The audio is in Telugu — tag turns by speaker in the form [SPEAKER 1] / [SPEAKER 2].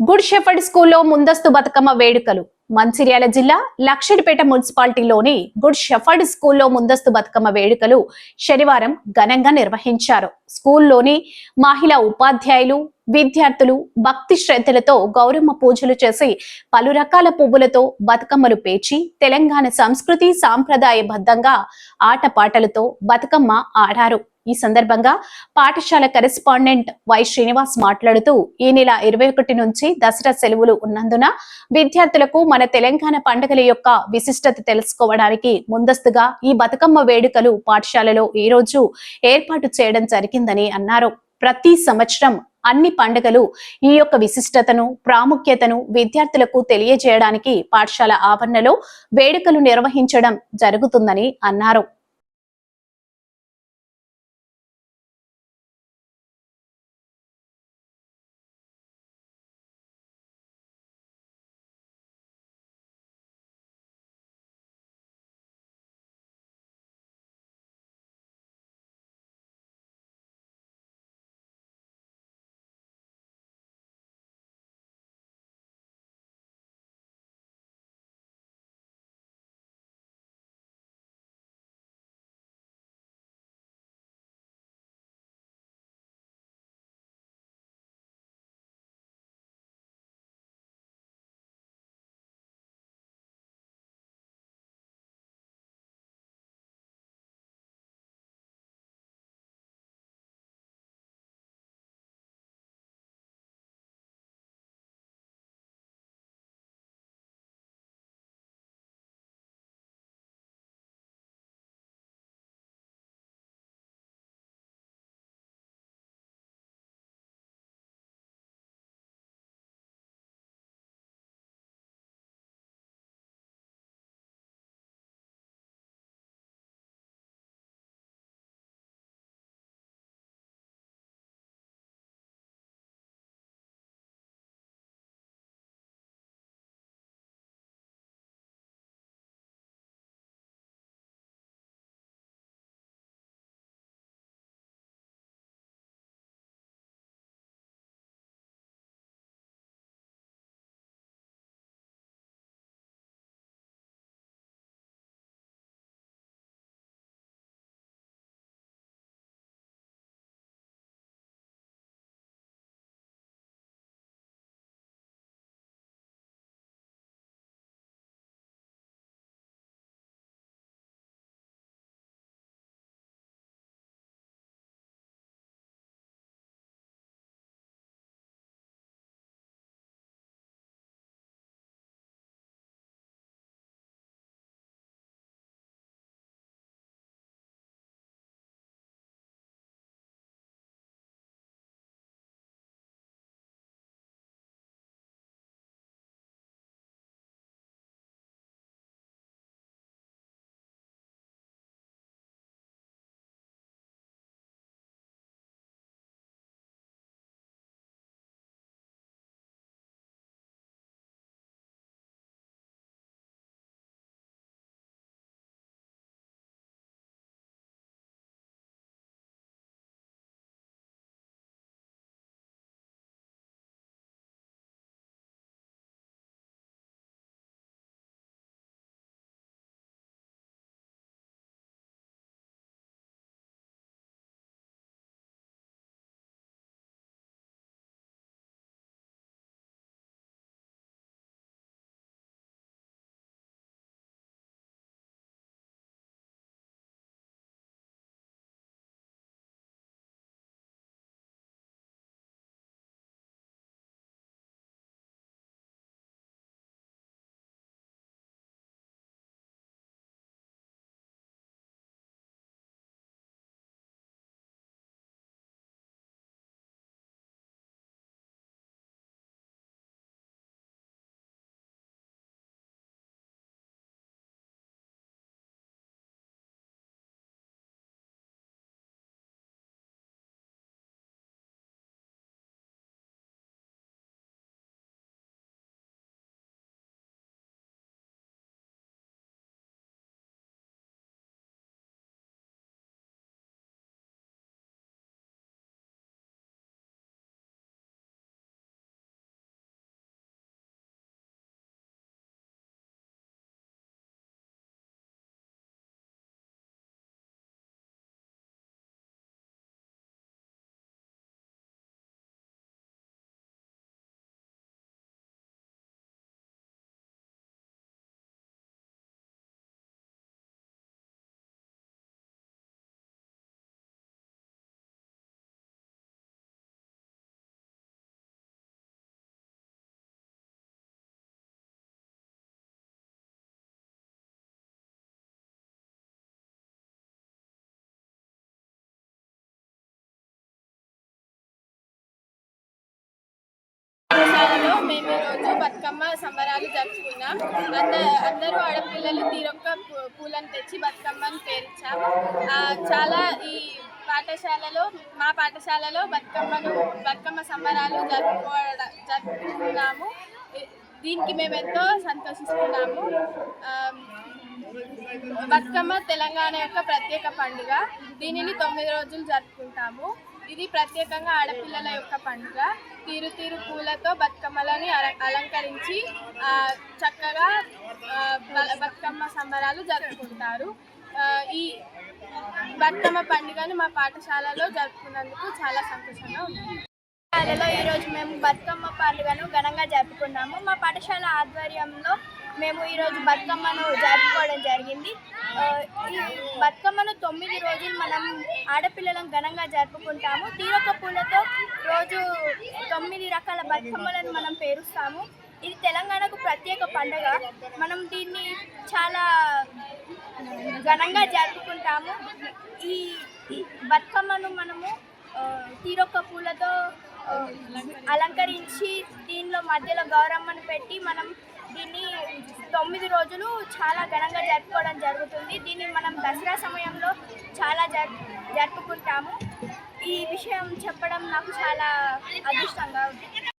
[SPEAKER 1] గుడ్ షెఫర్డ్ స్కూల్లో ముందస్తు బతుకమ్మ వేడుకలు. మంచిర్యాల జిల్లా లక్షడిపేట మున్సిపాలిటీలోని గుడ్ షెఫర్డ్ స్కూల్లో ముందస్తు బతుకమ్మ వేడుకలు శనివారం ఘనంగా నిర్వహించారు. స్కూల్లోని మహిళా ఉపాధ్యాయులు విద్యార్థులు భక్తి శ్రద్ధలతో గౌరమ్మ పూజలు చేసి పలు రకాల పువ్వులతో బతుకమ్మలు పేర్చి తెలంగాణ సంస్కృతి సాంప్రదాయబద్ధంగా ఆటపాటలతో బతుకమ్మ ఆడారు. ఈ సందర్భంగా పాఠశాల కరెస్పాండెంట్ వై శ్రీనివాస్ మాట్లాడుతూ ఈ నెల ఇరవై ఒకటి నుంచి దసరా సెలవులు ఉన్నందున విద్యార్థులకు మన తెలంగాణ పండుగల యొక్క విశిష్టత తెలుసుకోవడానికి ముందస్తుగా ఈ బతుకమ్మ వేడుకలు పాఠశాలలో ఈ రోజు ఏర్పాటు చేయడం జరిగిందని అన్నారు. ప్రతి సంవత్సరం అన్ని పండుగలు ఈ యొక్క విశిష్టతను ప్రాముఖ్యతను విద్యార్థులకు తెలియజేయడానికి పాఠశాల ఆవరణలో వేడుకలు నిర్వహించడం జరుగుతుందని అన్నారు.
[SPEAKER 2] బతుకమ్మ సంబరాలు జరుపుకున్నాం. అంద అందరూ ఆడపిల్లలు తీరొక్క పూ- పూలను తెచ్చి బతుకమ్మను పేర్చాం. చాలా ఈ పాఠశాలలో మా పాఠశాలలో బతుకమ్మను బతుకమ్మ సంబరాలు జరుపుకోవడ జరుపుకున్నాము. దీనికి మేము ఎంతో సంతోషిస్తున్నాము. బతుకమ్మ తెలంగాణ యొక్క ప్రత్యేక పండుగ. దీనిని తొమ్మిది రోజులు జరుపుకుంటాము. ఇది ప్రత్యేకంగా ఆడపిల్లల యొక్క పండుగ. తీరు తీరు పూలతో బతుకమ్మలని అలంకరించి చక్కగా బతుకమ్మ సంబరాలు జరుపుకుంటారు. ఈ బతుకమ్మ పండుగను మా పాఠశాలలో జరుపుకున్నందుకు చాలా సంతోషంగా ఉంది.
[SPEAKER 3] పాఠశాలలో ఈరోజు మేము బతుకమ్మ పండుగను ఘనంగా జరుపుకున్నాము. మా పాఠశాల ఆధ్వర్యంలో మేము ఈరోజు బతుకమ్మను జరుపుకోవడం జరిగింది. ఈ బతుకమ్మను తొమ్మిది రోజులు మనం ఆడపిల్లలను ఘనంగా జరుపుకుంటాము. తీరొక పూలతో రోజు తొమ్మిది రకాల బతుకమ్మలను మనం పేరుస్తాము. ఇది తెలంగాణకు ప్రత్యేక పండుగ. మనం దీన్ని చాలా ఘనంగా జరుపుకుంటాము. ఈ బతుకమ్మను మనము తీరొక్క పూలతో అలంకరించి దీనిలో మధ్యలో గౌరమ్మను పెట్టి మనం దీన్ని తొమ్మిది రోజులు చాలా ఘనంగా జరుపుకోవడం జరుగుతుంది. దీన్ని మనం దసరా సమయంలో చాలా జ జరుపుకుంటాము. ఈ విషయం చెప్పడం నాకు చాలా అదృష్టంగా ఉంది.